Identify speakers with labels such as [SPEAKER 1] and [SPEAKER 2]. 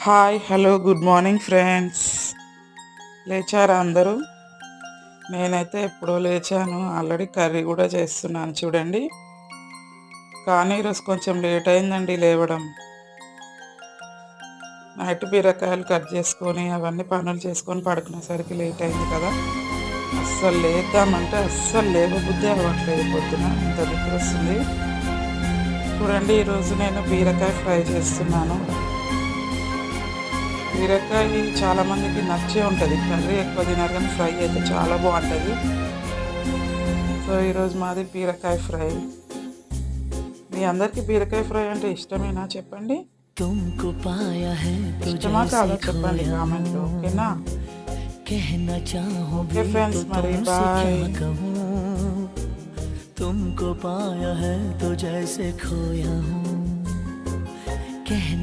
[SPEAKER 1] Hi hello good morning friends లేచారా అందరూ? నేనైతే ఎప్పుడో లేచాను. ఆల్రెడీ కర్రీ కూడా చేస్తున్నాను చూడండి. కానీ ఈరోజు కొంచెం లేట్ అయిందండి లేవడం. నైట్ బీరకాయలు కట్ చేసుకొని అవన్నీ పనులు చేసుకొని పడుకునేసరికి లేట్ అయింది కదా. అస్సలు లేద్దామంటే అస్సలు లేవబుద్ధి అవ్వట్లేదు పొద్దున. ఇంత నిద్ర వస్తుంది. చూడండి ఈరోజు నేను బీరకాయ ఫ్రై చేస్తున్నాను. బీరకాయ చాలా మందికి నచ్చే ఉంటుంది కర్రీ ఎక్కువ తినారు కానీ ఫ్రై అయితే చాలా బాగుంటుంది సో ఈరోజు మాది బీరకాయ ఫ్రై మీ అందరికీ బీరకాయ ఫ్రై అంటే ఇష్టమేనా చెప్పండి
[SPEAKER 2] तुमको पाया है तो
[SPEAKER 1] ఇష్టమా కాదా
[SPEAKER 2] जैसे
[SPEAKER 1] చెప్పండి
[SPEAKER 2] खोया
[SPEAKER 1] కామెంట్లో
[SPEAKER 2] हूँ।
[SPEAKER 1] ఓకేనా
[SPEAKER 2] कहना चाहो
[SPEAKER 1] ओके
[SPEAKER 2] भी
[SPEAKER 1] फ्रेंड्स,
[SPEAKER 2] तो
[SPEAKER 1] मरी
[SPEAKER 2] तुमसे क्या
[SPEAKER 1] बाय।
[SPEAKER 2] कहूँ तुमको पाया है तो जैसे खोया हूँ कहना